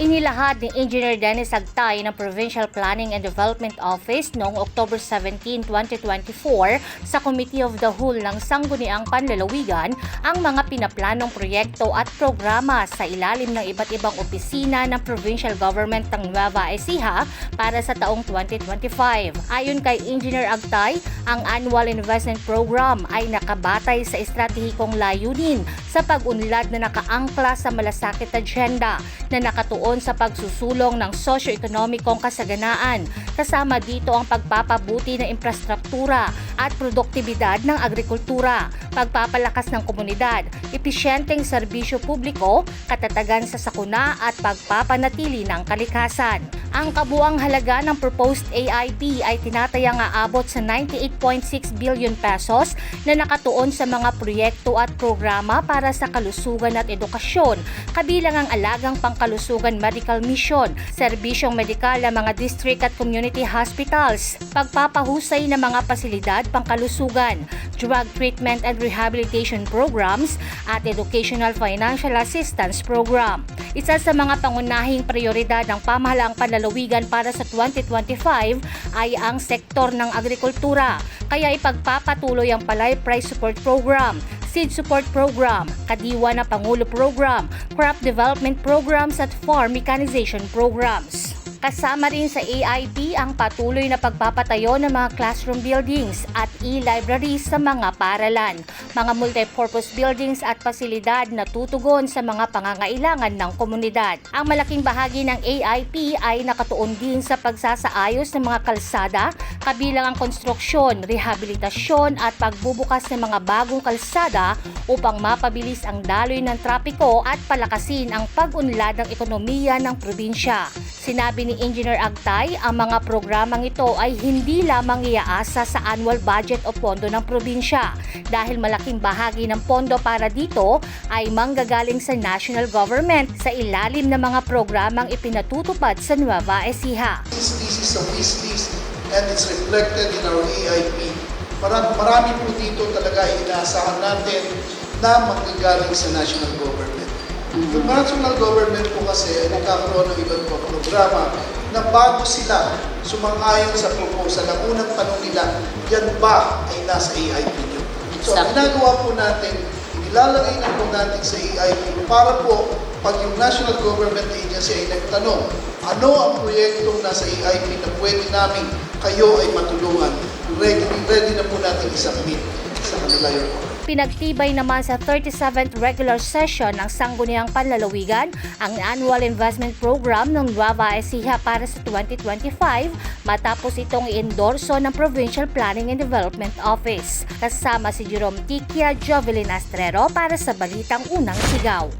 Inilahad ni Engineer Dennis Agtay ng Provincial Planning and Development Office noong October 17, 2024 sa Committee of the Whole ng Sangguniang Panlalawigan ang mga pinaplanong proyekto at programa sa ilalim ng iba't ibang opisina ng Provincial Government ng Nueva Ecija para sa taong 2025. Ayon kay Engineer Agtay, ang Annual Investment Program ay nakabatay sa estratehikong layunin sa pag-unlad na nakaangkla sa malasakit agenda na nakatuon sa pagsusulong ng sosyo-ekonomikong kasaganaan. Kasama dito ang pagpapabuti ng infrastruktura at produktibidad ng agrikultura, pagpapalakas ng komunidad, episyenteng serbisyo publiko, katatagan sa sakuna at pagpapanatili ng kalikasan. Ang kabuang halaga ng proposed AIP ay tinatayang aabot sa 98.6 billion pesos na nakatuon sa mga proyekto at programa para sa kalusugan at edukasyon, kabilang ang alagang pangkalusugan medical mission, serbisyong medikal ng mga district at community hospitals, pagpapahusay ng mga pasilidad pangkalusugan, drug treatment and rehabilitation programs, at educational financial assistance program. Isa sa mga pangunahing prioridad ng pamahalaang panlalawigan para sa 2025 ay ang sektor ng agrikultura, kaya ipagpapatuloy ang Palay Price Support Program, Seed Support Program, Kadiwa na Pangulo Program, Crop Development Programs at Farm Mechanization Programs. Kasama rin sa AIP ang patuloy na pagpapatayo ng mga classroom buildings at e-libraries sa mga paralan, mga multipurpose buildings at pasilidad na tutugon sa mga pangangailangan ng komunidad. Ang malaking bahagi ng AIP ay nakatuon din sa pagsasaayos ng mga kalsada, kabilang ang konstruksyon, rehabilitasyon at pagbubukas ng mga bagong kalsada upang mapabilis ang daloy ng trapiko at palakasin ang pag-unlad ng ekonomiya ng probinsya. Sinabi ni Engineer Agtay, ang mga programang ito ay hindi lamang iaasa sa annual budget o pondo ng probinsya dahil malaking bahagi ng pondo para dito ay manggagaling sa national government sa ilalim ng mga programang ipinatutupad sa Nueva Ecija. Is a wish list and it's reflected in our AIP. Marami, marami po dito talaga inaasahan natin na manggagaling sa national government. Yung national government po kasi nagkakaroon ng ibang po programa na bago sila sumang-ayon sa proposal, ang unang tanong nila, yan ba ay nasa AIP nyo? So, ang ginagawa po natin, ilalagay na po natin sa AIP para po pag yung National Government Agency ay nagtanong, ano ang proyektong nasa AIP na pwede namin kayo ay matulungan, ready, ready na po natin isubmit sa kanila yun. Pinagtibay naman sa 37th regular session ng Sangguniang Panlalawigan ang Annual Investment Program ng Nueva Ecija para sa 2025 matapos itong i-endorso ng Provincial Planning and Development Office. Kasama si Jerome Tikia, Jovelyn Astrero para sa Balitang Unang Sigaw.